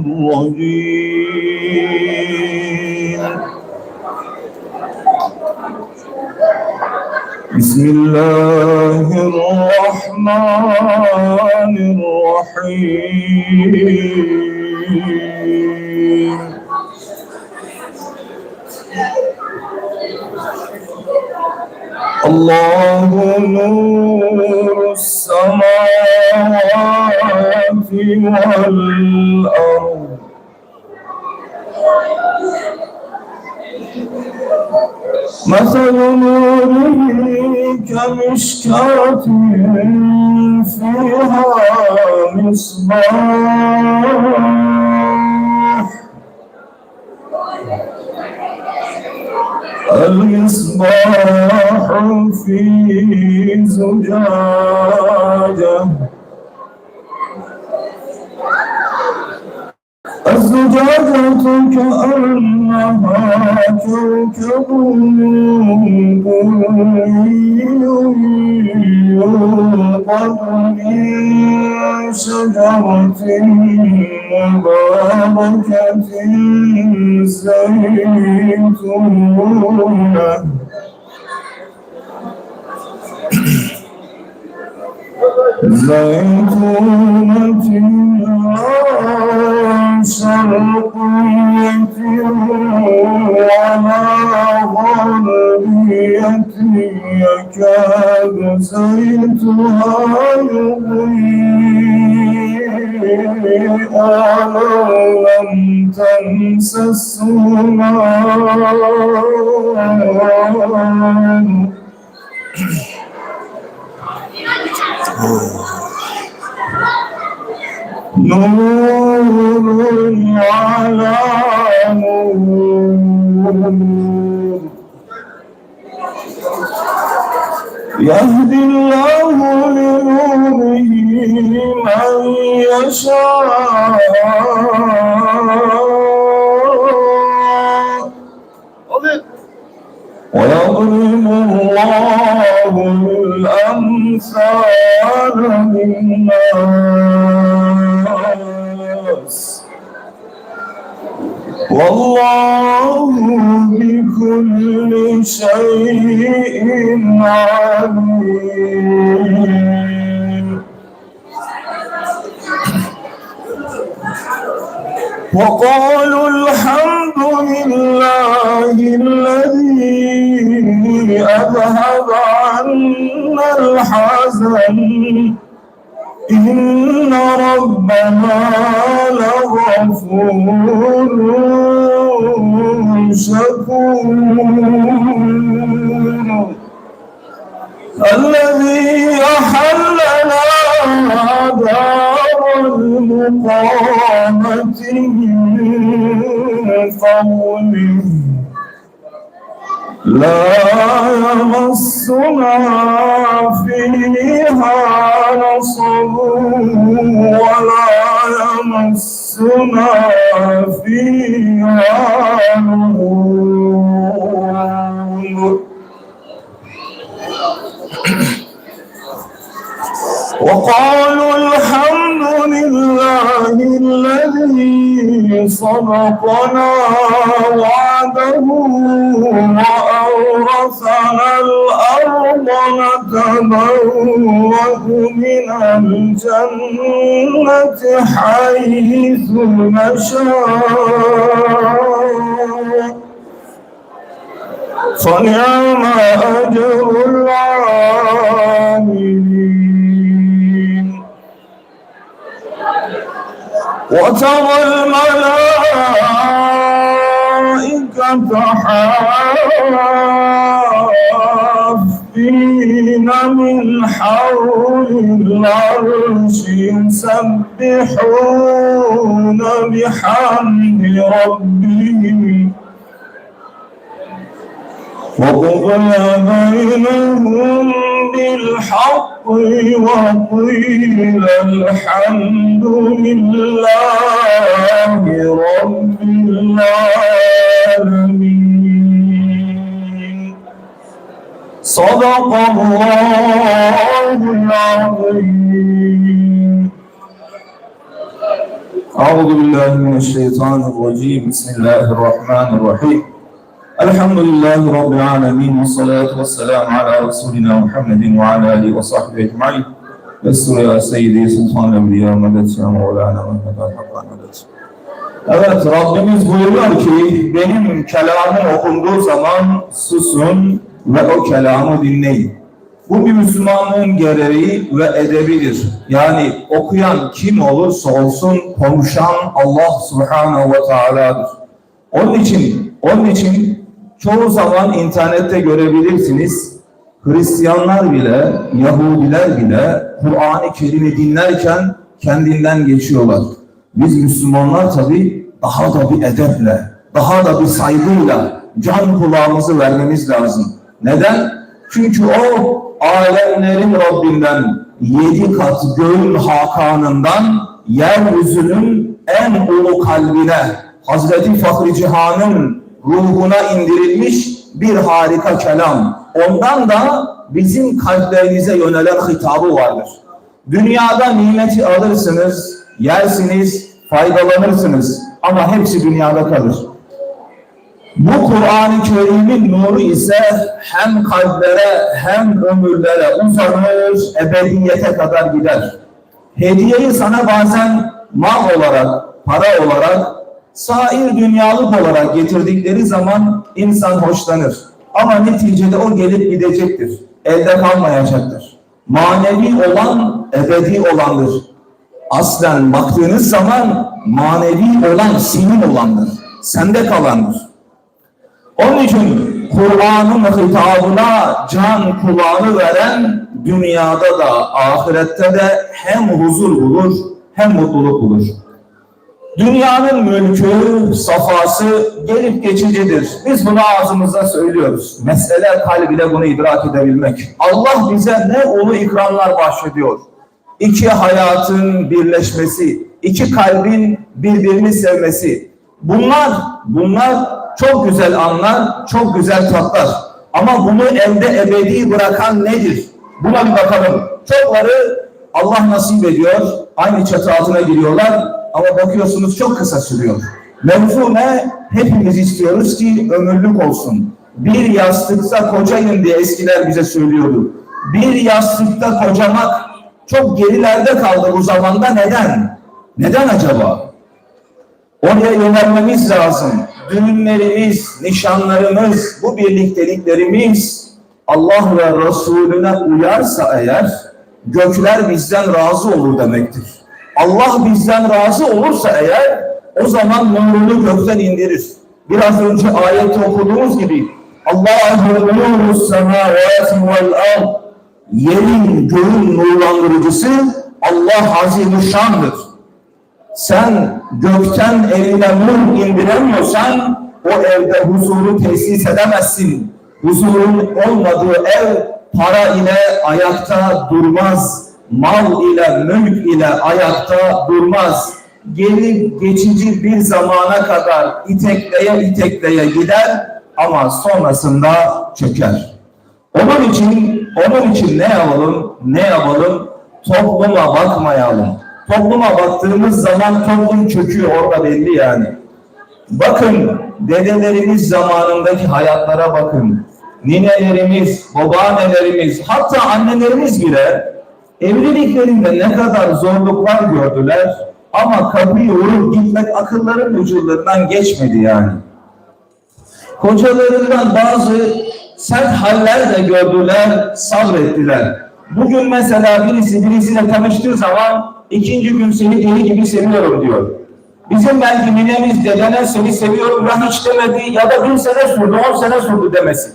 الرجيم. بسم الله الرحمن الرحيم. الله نور مثل نوره كمشكاة فيها مصباح. المصباح في زجاجة. الزجاجة كأنها كوكب دري يوقد من شجرة مباركة زيتونة زيتونة لا شرقية ولا غربية يكاد زيتها يضيء ولو لم تمسسه نار نور على نور يهدي الله لنوره من يشاء وقالوا الحمد لله الذي أذهب عنا الحزن. إن ربنا لغفور شكور. الذي أحلنا دار من فضله لا يمسنا فيها نصب ولا يمسنا فيها لغوب وقالوا الحمد لله الذي صدقنا وعده وأورثنا الأرض نتبوأ من الجنة حيث نشاء. فنعم أجر العاملين. وترى الملائكة حافين من حول العرش يسبحون بحمد ربهم. وقضي بينهم بالحق وقيل الحمد لله رب العالمين. صدق الله العظيم. أعوذ بالله من الشيطان الرجيم. بسم الله الرحمن الرحيم. الحمد لله رب العالمين والصلاة والسلام على رسولنا محمد وعلى آله وصحبه أجمعين يسر يا سيدي سلطان الأنبياء مدد يا مولانا محمد الحق مدد Evet Rabbimiz buyuruyor ki benim kelamım okunduğu zaman susun ve o kelamı dinleyin. Bu bir Müslümanlığın gereği ve edebidir. Yani okuyan kim olursa olsun konuşan Allah Subhanahu ve Teala'dır. Onun için, onun için çoğu zaman internette görebilirsiniz. Hristiyanlar bile, Yahudiler bile Kur'an-ı Kerim'i dinlerken kendinden geçiyorlar. Biz Müslümanlar tabi daha da bir edeple, daha da bir saygıyla can kulağımızı vermemiz lazım. Neden? Çünkü o alemlerin Rabbinden yedi kat göğün hakanından yeryüzünün en ulu kalbine Hazreti Fahri Cihan'ın ruhuna indirilmiş bir harika kelam. Ondan da bizim kalplerinize yönelen hitabı vardır. Dünyada nimeti alırsınız, yersiniz, faydalanırsınız ama hepsi dünyada kalır. Bu Kur'an-ı Kerim'in nuru ise hem kalplere hem ömürlere uzanır, ebediyete kadar gider. Hediyeyi sana bazen mal olarak, para olarak, sair dünyalık olarak getirdikleri zaman insan hoşlanır. Ama neticede o gelip gidecektir. Elde kalmayacaktır. Manevi olan ebedi olandır. Aslen baktığınız zaman manevi olan senin olandır. Sende kalandır. Onun için Kur'an'ın hitabına can kulağını veren dünyada da ahirette de hem huzur bulur hem mutluluk bulur. Dünyanın mülkü, safası gelip geçicidir. Biz bunu ağzımızda söylüyoruz. Mesele kalbiyle bunu idrak edebilmek. Allah bize ne ulu ikramlar bahşediyor. İki hayatın birleşmesi, iki kalbin birbirini sevmesi. Bunlar, bunlar çok güzel anlar, çok güzel tatlar. Ama bunu elde ebedi bırakan nedir? Buna bir bakalım. Çokları Allah nasip ediyor, aynı çatı altına giriyorlar ama bakıyorsunuz çok kısa sürüyor. Mevzu ne? Hepimiz istiyoruz ki ömürlük olsun. Bir yastıkta kocayın diye eskiler bize söylüyordu. Bir yastıkta kocamak çok gerilerde kaldı bu zamanda. Neden? Neden acaba? Oraya yönelmemiz lazım. Düğünlerimiz, nişanlarımız, bu birlikteliklerimiz Allah ve Resulüne uyarsa eğer gökler bizden razı olur demektir. Allah bizden razı olursa eğer o zaman nurunu gökten indirir. Biraz önce ayette okuduğumuz gibi Allahu nuru semavati vel ard yerin göğün nurlandırıcısı Allah azimüşşandır sen gökten evine nur indiremiyorsan o evde huzuru tesis edemezsin. Huzurun olmadığı ev para ile ayakta durmaz. Mal ile, mülk ile ayakta durmaz. Gelip geçici bir zamana kadar itekleye itekleye gider ama sonrasında çöker. Onun için, onun için ne yapalım, ne yapalım? Topluma bakmayalım. Topluma baktığımız zaman toplum çöküyor orada belli yani. Bakın dedelerimiz zamanındaki hayatlara bakın. Ninelerimiz, babaannelerimiz, hatta annelerimiz bile evliliklerinde ne kadar zorluklar gördüler ama kapıyı vurup gitmek akılların ucundan geçmedi yani. Kocalarından bazı sert haller de gördüler, sabrettiler. Bugün mesela birisi birisiyle tanıştığı zaman ikinci gün seni deli gibi seviyorum diyor. Bizim belki ninemiz, dedene seni seviyorum ya hiç demedi ya da bin sene sürdü, on sene sürdü demesi.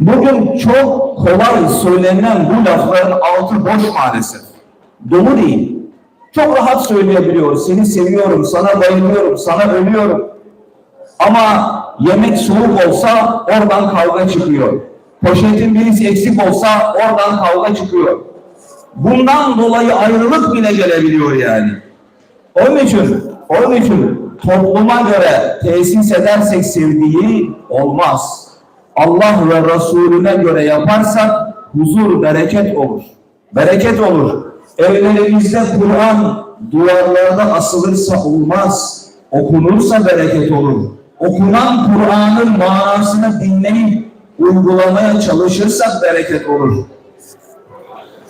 Bugün çok kolay söylenen bu lafların altı boş maalesef. Dolu değil. Çok rahat söyleyebiliyoruz. Seni seviyorum, sana bayılıyorum, sana ölüyorum. Ama yemek soğuk olsa oradan kavga çıkıyor. Poşetin birisi eksik olsa oradan kavga çıkıyor. Bundan dolayı ayrılık bile gelebiliyor yani. Onun için, onun için topluma göre tesis edersek sevdiği olmaz. Allah ve Resulüne göre yaparsak huzur, bereket olur. Bereket olur. Evlerimizde Kur'an, duvarlarda asılırsa olmaz. Okunursa bereket olur. Okunan Kur'an'ın manasını dinleyip uygulamaya çalışırsak bereket olur.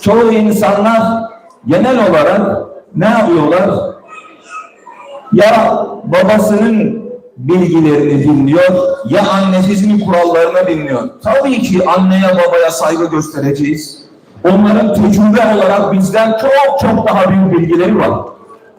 Çoğu insanlar genel olarak ne yapıyorlar? Ya babasının bilgilerini dinliyor ya annesinin kurallarını dinliyor. Tabii ki anneye babaya saygı göstereceğiz. Onların tecrübe olarak bizden çok çok daha büyük bilgileri var.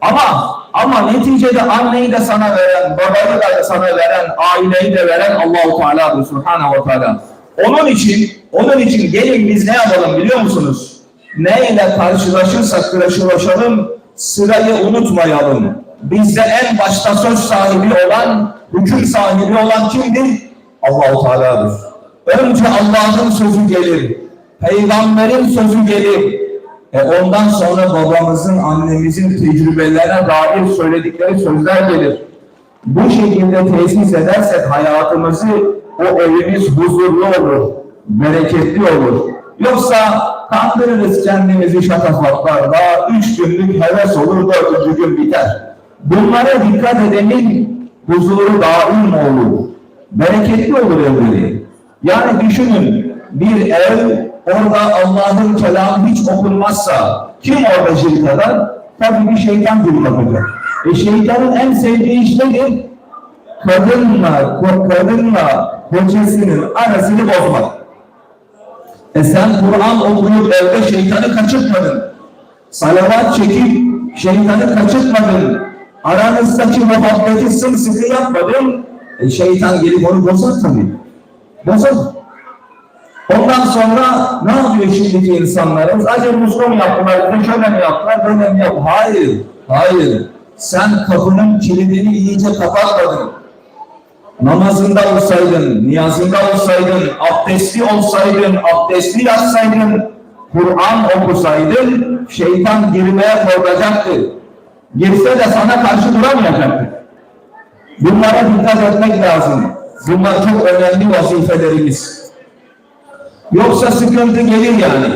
Ama ama neticede anneyi de sana veren, babayı da sana veren, aileyi de veren Allahu Teala'dır Subhanahu ve Teala. Onun için, onun için gelin biz ne yapalım biliyor musunuz? Neyle karşılaşırsak karşılaşalım, sırayı unutmayalım. Bizde en başta söz sahibi olan, hüküm sahibi olan kimdir? Allahu Teala'dır. Önce Allah'ın sözü gelir. Peygamberin sözü gelir. E ondan sonra babamızın, annemizin tecrübelerine dair söyledikleri sözler gelir. Bu şekilde tesis edersek hayatımızı, o evimiz huzurlu olur, bereketli olur. Yoksa kandırırız kendimizi şatafatlarla, üç günlük heves olur, dördüncü gün biter. Bunlara dikkat edenin huzuru daim olur. Bereketli olur evleri. Yani düşünün bir ev orada Allah'ın kelamı hiç okunmazsa kim orada şirk eder? Tabii bir şeytan bir yapacak. E şeytanın en sevdiği iş nedir? Kadınla, kadınla kocasının arasını bozmak. E sen Kur'an okuyup evde şeytanı kaçırtmadın. Salavat çekip şeytanı kaçırtmadın. Aranızdaki muhabbeti sımsıkı yapmadın. E şeytan gelip onu bozar tabii. Bozar. Ondan sonra ne yapıyor şimdiki insanlarımız? Acaba Müslüman yaptılar, bir şöyle mi yaptılar, böyle mi yaptılar? Hayır, hayır. Sen kapının kilidini iyice kapatmadın. Namazında olsaydın, niyazında olsaydın, abdestli olsaydın, abdestli yatsaydın, Kur'an okusaydın, şeytan girmeye korkacaktı. Girse de sana karşı duramayacaktı. Bunlara dikkat etmek lazım. Bunlar çok önemli vazifelerimiz. Yoksa sıkıntı gelir yani.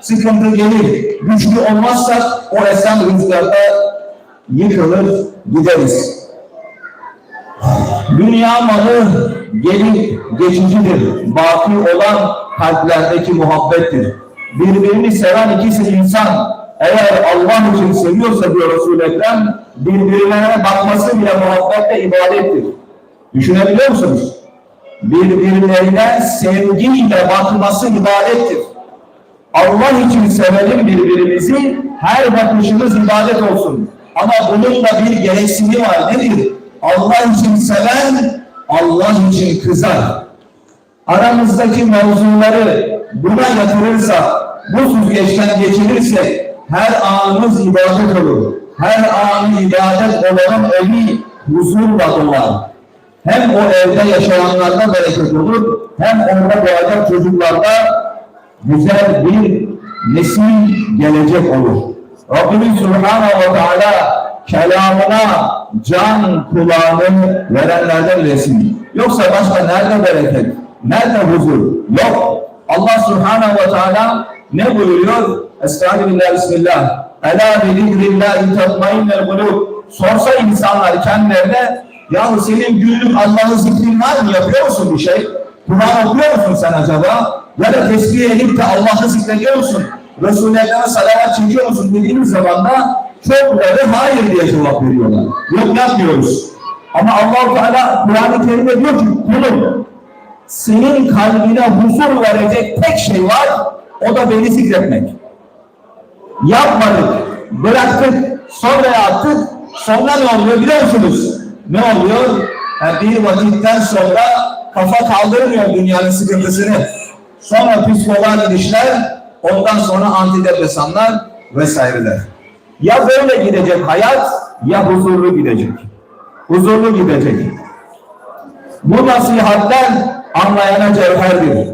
Sıkıntı gelir. Güçlü olmazsak o esen rüzgarda yıkılır gideriz. Dünya malı gelip geçicidir. Baki olan kalplerdeki muhabbettir. Birbirini seven ikisi insan eğer Allah için seviyorsa diyor Resul-i Ekrem birbirlerine bakması bile muhabbetle ibadettir. Düşünebiliyor musunuz? birbirlerine sevgiyle bakması ibadettir. Allah için sevelim birbirimizi, her bakışımız ibadet olsun. Ama bunun da bir gereksimi var. Nedir? Allah için seven, Allah için kızar. Aramızdaki mevzuları buna yatırırsa, bu süzgeçten geçirirse her anımız ibadet olur. Her anı ibadet olanın evi huzurla dolar. Hem o evde yaşayanlarda bereket olur, hem orada doğacak çocuklarda güzel bir nesil gelecek olur. Rabbimiz Subhanahu ve Teala kelamına can kulağını verenlerden resim. Yoksa başka nerede bereket, nerede huzur? Yok. Allah Subhanahu ve Teala ne buyuruyor? Estağfirullah, Bismillah. Ela bi zikrillahi tatmainnel kulub. Sorsa insanlar kendilerine Yahu senin günlük Allah'ın zikrin var mı? Yapıyor musun bir şey? Kur'an okuyor musun sen acaba? Ya da tesbih edip de Allah'ı zikrediyor musun? Resul-i Ekrem'e salavat çekiyor musun dediğimiz zaman da çokları hayır diye cevap veriyorlar. Yok yapmıyoruz. Ama allah Teala Kur'an-ı Kerim'de diyor ki kulum senin kalbine huzur verecek tek şey var o da beni zikretmek. Yapmadık, bıraktık, sonra yaptık, sonra ne oluyor biliyor musunuz? ne oluyor? Yani bir vakitten sonra kafa kaldırmıyor dünyanın sıkıntısını. Sonra psikoloğa gidişler, ondan sonra antidepresanlar vesaireler. Ya böyle gidecek hayat ya huzurlu gidecek. Huzurlu gidecek. Bu nasihatler anlayana cevherdir.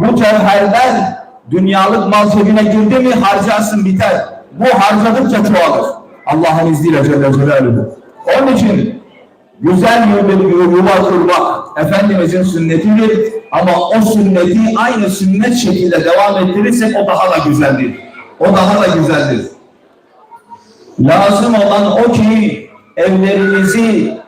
Bu cevherler dünyalık mal cebine girdi mi harcarsın biter. Bu harcadıkça çoğalır. Allah'ın izniyle Celle Celaluhu. Onun için güzel bir yuva kurmak Efendimizin sünnetidir ama o sünneti aynı sünnet şekilde devam ettirirsek o daha da güzeldir. O daha da güzeldir. Lazım olan o ki evlerinizi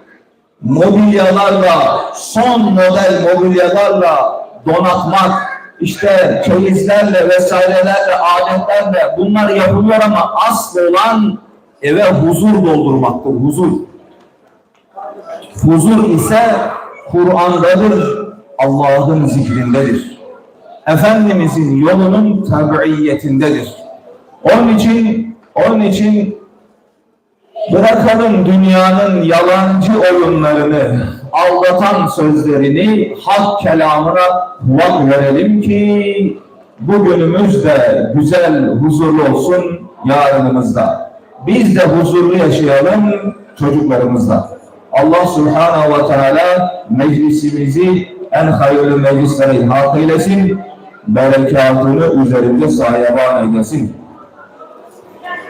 mobilyalarla, son model mobilyalarla donatmak, işte keyizlerle vesairelerle, adetlerle bunlar yapılıyor ama asıl olan eve huzur doldurmaktır, huzur. Huzur ise Kur'an'dadır, Allah'ın zikrindedir. Efendimizin yolunun tabiiyetindedir. Onun için, onun için bırakalım dünyanın yalancı oyunlarını, aldatan sözlerini, hak kelamına kulak verelim ki bugünümüz de güzel, huzurlu olsun yarınımızda. Biz de huzurlu yaşayalım çocuklarımızla. Allah Subhanahu ve Teala meclisimizi en hayırlı meclislere ilhak eylesin. Berekatını üzerinde sahiban eylesin.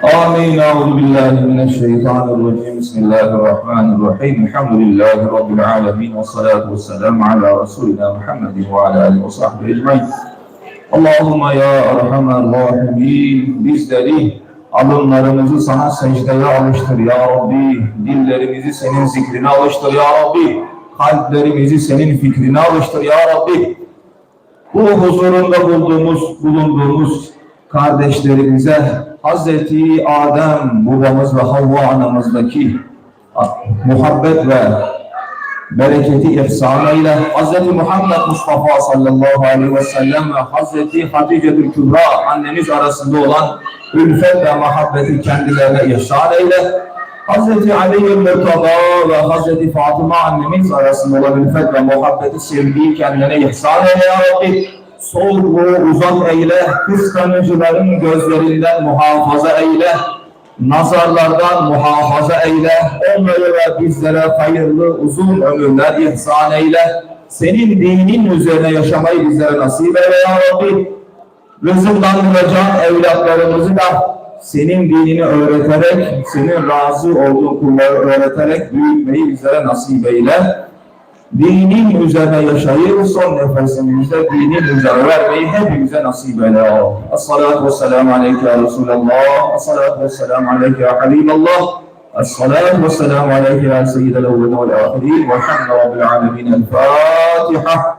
آمين أعوذ بالله من الشيطان الرجيم بسم الله الرحمن الرحيم الحمد لله رب العالمين والصلاة والسلام على رسولنا محمد وعلى آله وصحبه أجمعين اللهم ya Erhamer Rahimin bizleri alınlarımızı sana secdeye alıştır ya Rabbi dillerimizi senin zikrine alıştır ya Rabbi kalplerimizi senin fikrine alıştır ya Rabbi bu huzurunda bulduğumuz, bulunduğumuz kardeşlerimize Hazreti Adem babamız ve Havva anamızdaki muhabbet ve bereketi ihsanıyla Hazreti Muhammed Mustafa sallallahu aleyhi ve sellem ve Hazreti Hatice'ül Kübra annemiz arasında olan ülfet ve muhabbeti kendilerine ihsan eyle. Hazreti Ali'ül Murtada ve Hazreti Fatıma annemiz arasında olan ülfet ve muhabbeti sevgiyi kendine ihsan eyle ya Rabbi. Soğukluğu uzak eyle, kıskanıcıların gözlerinden muhafaza eyle, nazarlardan muhafaza eyle, onları ve bizlere hayırlı uzun ömürler ihsan eyle. Senin dinin üzerine yaşamayı bizlere nasip eyle ya Rabbi. Rızıklandıracağın evlatlarımızı da senin dinini öğreterek, senin razı olduğun kulları öğreterek büyütmeyi bizlere nasip eyle. Dinin üzerine yaşayıp son nefesimizde dinin üzerine vermeyi hepimize nasip eyle. Es-salatu vesselamu aleyke ya Resulallah. Es-salatu vesselamu aleyke ya Habiballah. Es-salatu vesselamu aleyke ya Seyyidel evvelin vel ahirin. Velhamdülillahi Rabbil alemin. El-Fatiha.